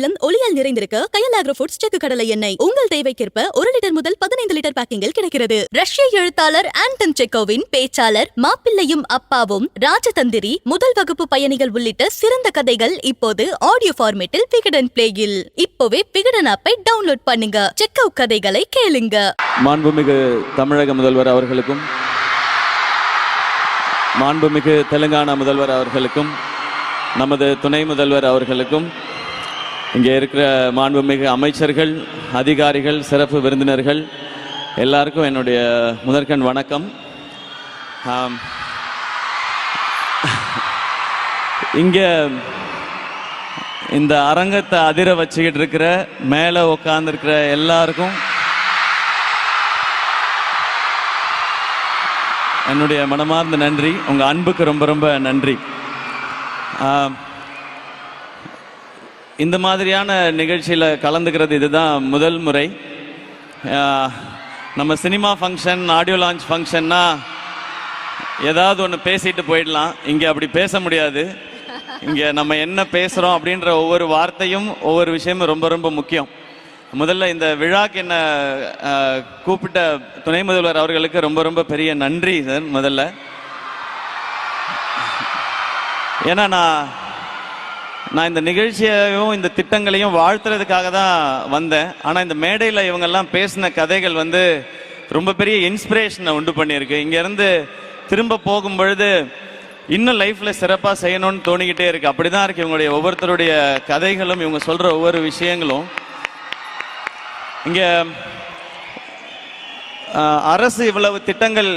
இல்லம் ஒளியால் நிறைந்திருக்க கயல் agro foods செக்கு கடலை எண்ணெய். உங்கள் தேவைக்கேற்ப ஒரு லிட்டர் முதல் பதினைந்து லிட்டர் பேக்கிங்கில் கிடைக்கிறது. ரஷ்ய எழுத்தாளர் ஆண்டன் செக்கோவின் பேச்சாளர் மாப்பிள்ளையும் அப்பாவும் ராஜதந்திரி முதல் வகுப்பு பயணிகள் உள்ளிட்ட சிறந்த கதைகள் இப்போது ஆடியோ ஃபார்மேட்டில் விகடன் பிளேயில் இப்போவே விகடன் ஆப்பை டவுன்லோட் பண்ணுங்க. செக்கோ கதைகளை கேளுங்க. மாண்புமிகு தமிழக முதல்வர் அவர்களுக்கும் மாண்புமிகு தெலுங்கானா முதல்வர் அவர்களுக்கும் நமது துணை முதல்வர் அவர்களுக்கும் இங்கே இருக்கிற மாண்புமிகு அமைச்சர்கள் அதிகாரிகள் சிறப்பு விருந்தினர்கள் எல்லாருக்கும் என்னுடைய முதற்கண் வணக்கம். இங்கே இந்த அரங்கத்தை அதிர வச்சுக்கிட்டு இருக்கிற மேலே உட்காந்துருக்கிற எல்லாருக்கும் என்னுடைய மனமார்ந்த நன்றி. உங்கள் அன்புக்கு ரொம்ப ரொம்ப நன்றி. இந்த மாதிரியான நிகழ்ச்சியில் கலந்துக்கிறது இதுதான் முதல் முறை. நம்ம சினிமா ஃபங்க்ஷன் ஆடியோ லான்ச் ஃபங்க்ஷன்னா ஏதாவது ஒன்று பேசிட்டு போயிடலாம். இங்கே அப்படி பேச முடியாது. இங்கே நம்ம என்ன பேசுகிறோம் அப்படின்ற ஒவ்வொரு வார்த்தையும் ஒவ்வொரு விஷயமும் ரொம்ப ரொம்ப முக்கியம். முதல்ல இந்த விழாக்கு என்ன கூப்பிட்ட துணை முதல்வர் அவர்களுக்கு ரொம்ப ரொம்ப பெரிய நன்றி சார் முதல்ல. ஏன்னா நான் நான் இந்த நிகழ்ச்சியையும் இந்த திட்டங்களையும் வாழ்த்துறதுக்காக தான் வந்தேன். ஆனால் இந்த மேடையில் இவங்கெல்லாம் பேசின கதைகள் வந்து ரொம்ப பெரிய இன்ஸ்பிரேஷனை உண்டு பண்ணியிருக்கு. இங்கேருந்து திரும்ப போகும் பொழுது இன்னும் லைஃப்பில் சிறப்பாக செய்யணும்னு தோணிக்கிட்டே இருக்குது அப்படி தான் இருக்குது இவங்களுடைய ஒவ்வொருத்தருடைய கதைகளும் இவங்க சொல்கிற ஒவ்வொரு விஷயங்களும். இங்கே அரசு இவ்வளவு திட்டங்கள்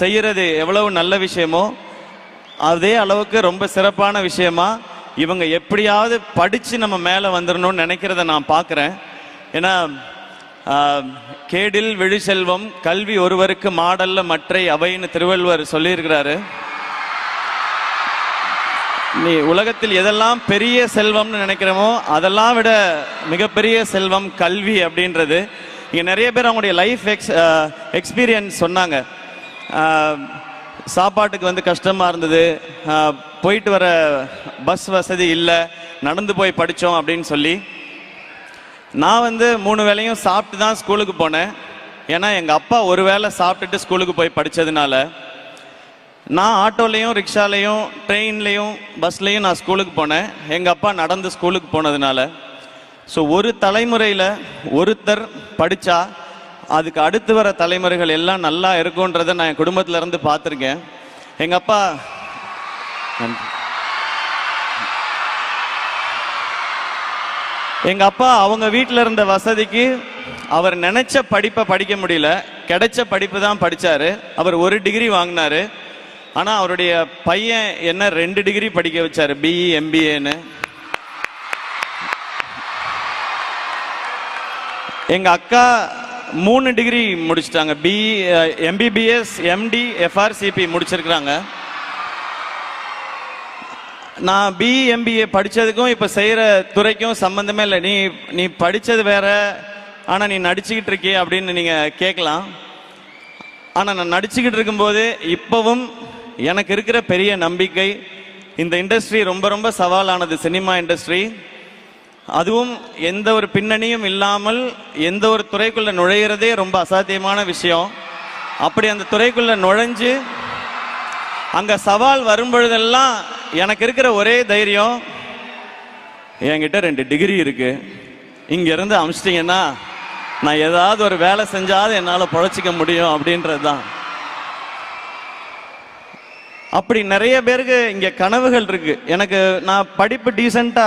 செய்கிறது எவ்வளவு நல்ல விஷயமோ அதே அளவுக்கு ரொம்ப சிறப்பான விஷயமா இவங்க எப்படியாவது படித்து நம்ம மேலே வந்துடணும்னு நினைக்கிறத நான் பார்க்குறேன். ஏன்னா கேடில் விழிசெல்வம் கல்வி ஒருவருக்கு மாடல்ல மற்றை அவைன்னு திருவள்ளுவர் சொல்லியிருக்கிறாரு. நீ உலகத்தில் எதெல்லாம் பெரிய செல்வம்னு நினைக்கிறோமோ அதெல்லாம் விட மிகப்பெரிய செல்வம் கல்வி அப்படின்றது. இங்கே நிறைய பேர் அவங்களுடைய லைஃப் எக்ஸ் எக்ஸ்பீரியன்ஸ் சொன்னாங்க. சாப்பாட்டுக்கு வந்து கஷ்டமாக இருந்தது. போயிட்டு வர பஸ் வசதி இல்லை. நடந்து போய் படித்தோம் அப்படின்னு சொல்லி. நான் வந்து மூணு வேளையும் சாப்பிட்டு தான் ஸ்கூலுக்கு போனேன். ஏன்னா எங்கள் அப்பா ஒரு வேளை சாப்பிட்டுட்டு ஸ்கூலுக்கு போய் படித்ததுனால நான் ஆட்டோலையும் ரிக்ஷாலையும் ட்ரெயின்லேயும் பஸ்லேயும் நான் ஸ்கூலுக்கு போனேன். எங்கள் அப்பா நடந்து ஸ்கூலுக்கு போனதுனால. ஸோ ஒரு தலைமுறையில் ஒருத்தர் படித்தா அதுக்கு அடுத்து வர தலைமுறைகள் எல்லாம் நல்லா இருக்கும்ன்றதை நான் என் குடும்பத்தில் இருந்து பார்த்துருக்கேன். எங்கள் அப்பா நன்றி. அப்பா அவங்க வீட்டில் இருந்த வசதிக்கு அவர் நினைச்ச படிப்பை படிக்க முடியல. கிடைச்ச படிப்பு தான் படித்தார் அவர் ஒரு டிகிரி வாங்கினாரு. ஆனால் அவருடைய பையன் என்ன ரெண்டு டிகிரி படிக்க வச்சார். பிஇ எம்பிஏன்னு எங்கள் அக்கா மூணு டிகிரி முடிச்சிட்டாங்க. B MBBS uh, MD FRCP முடிச்சிருக்கிறாங்க. நான் பிஎம்பிஏ படித்ததுக்கும் இப்போ செய்கிற துறைக்கும் சம்மந்தமே இல்லை. நீ நீ படித்தது வேற. ஆனால் நீ நடிச்சுக்கிட்டு இருக்கியே அப்படின்னு நீங்கள் கேட்கலாம். ஆனால் நான் நடிச்சுக்கிட்டு இருக்கும்போது இப்போவும் எனக்கு இருக்கிற பெரிய நம்பிக்கை இந்த இண்டஸ்ட்ரி ரொம்ப ரொம்ப சவாலானது சினிமா இண்டஸ்ட்ரி அதுவும் எந்த ஒரு பின்னணியும் இல்லாமல் எந்த ஒரு துறைக்குள்ள நுழையிறதே ரொம்ப அசாத்தியமான விஷயம். அப்படி அந்த துறைக்குள்ள நுழைஞ்சு அங்க சவால் வரும்பொழுதெல்லாம் எனக்கு இருக்கிற ஒரே தைரியம் என்கிட்ட ரெண்டு டிகிரி இருக்கு. இங்க இருந்து அமிச்சிட்டிங்கன்னா நான் ஏதாவது ஒரு வேலை செஞ்சாவது என்னால் பொழைச்சிக்க முடியும் அப்படின்றது தான் அப்படி நிறைய பேருக்கு இங்க கனவுகள் இருக்கு. எனக்கு நான் படிப்பு டீசெண்டா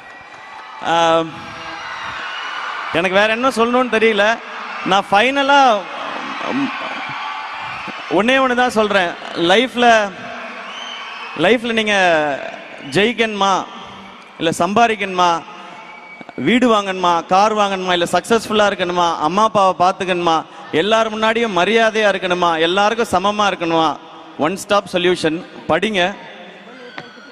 எனக்கு வேற என்ன சொல்லணும்னு தெரியல. நான் ஃபைனலாக ஒன்றே ஒன்று தான் சொல்கிறேன் லைஃப்பில் லைஃப்பில் நீங்கள் ஜெயிக்கணுமா? இல்லை சம்பாதிக்கணுமா? வீடு வாங்கணுமா? கார் வாங்கணுமா? இல்லை சக்ஸஸ்ஃபுல்லாக இருக்கணுமா? அம்மா அப்பாவை பார்த்துக்கணுமா? எல்லார் முன்னாடியும் மரியாதையாக இருக்கணுமா? எல்லாருக்கும் சமமாக இருக்கணுமா? ஒன் ஸ்டாப் சொல்யூஷன் படிங்க.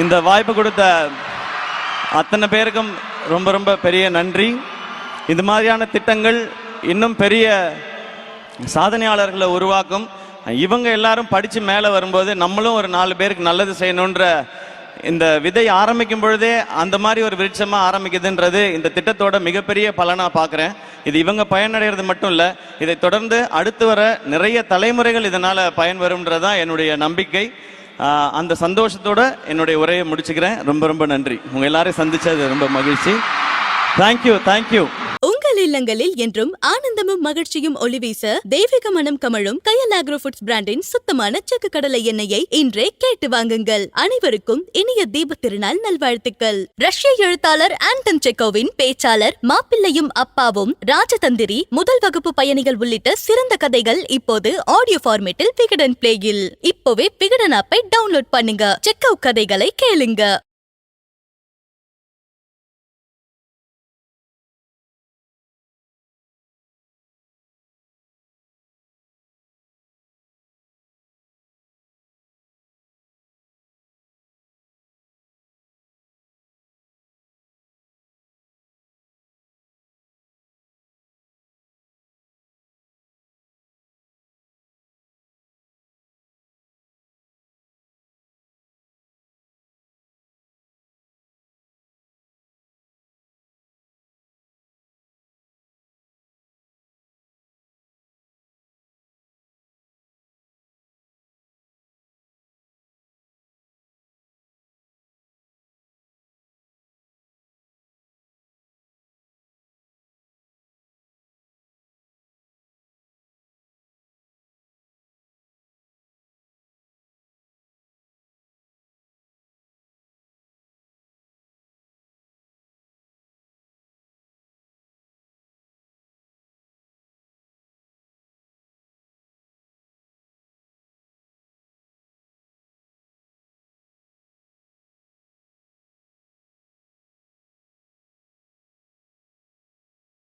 இந்த வாய்ப்பு கொடுத்த அத்தனை பேருக்கும் ரொம்ப ரொம்ப பெரிய நன்றி. இது மாதிரியான திட்டங்கள் இன்னும் பெரிய சாதனையாளர்களை உருவாக்கும். இவங்க எல்லாரும் படித்து மேலே வரும்போது நம்மளும் ஒரு நாலு பேருக்கு நல்லது செய்யணுன்ற இந்த விதை ஆரம்பிக்கும் பொழுதே அந்த மாதிரி ஒரு விருட்சமாக ஆரம்பிக்குதுன்றது இந்த திட்டத்தோட மிகப்பெரிய பலனாக பார்க்குறேன். இது இவங்க பயனடைகிறது மட்டும் இல்லை இதை தொடர்ந்து அடுத்து வர நிறைய தலைமுறைகள் இதனால் பயன்பெறும்ன்றது தான் என்னுடைய நம்பிக்கை. அந்த சந்தோஷத்தோட என்னுடைய உரையை முடிச்சுக்கிறேன். ரொம்ப ரொம்ப நன்றி. உங்க எல்லாரையும் சந்திச்சது ரொம்ப மகிழ்ச்சி. தேங்க்யூ தேங்க்யூ இல்லங்களில் என்றும் ஆனந்தமும் மகிழ்ச்சியும் ஒளிவீச தெய்வீக மனம் கமழும் கயல் ஆக்ரோ ஃபுட்ஸ் பிராண்டின் சுத்தமான செக்கு கடலை எண்ணெயை இன்றே கேட்டு வாங்குங்கள். அனைவருக்கும் இனிய தீப திருநாள் நல்வாழ்த்துக்கள். ரஷ்ய எழுத்தாளர் ஆண்டன் செக்கோவின் பேச்சாளர் மாப்பிள்ளையும் அப்பாவும் ராஜதந்திரி முதல் வகுப்பு பயணிகள் உள்ளிட்ட சிறந்த கதைகள் இப்போது ஆடியோ ஃபார்மேட்டில் விகடன் பிளேயில். இப்போவே விகடன் ஆப்பை டவுன்லோட் பண்ணுங்க. செக்கோ கதைகளை கேளுங்க.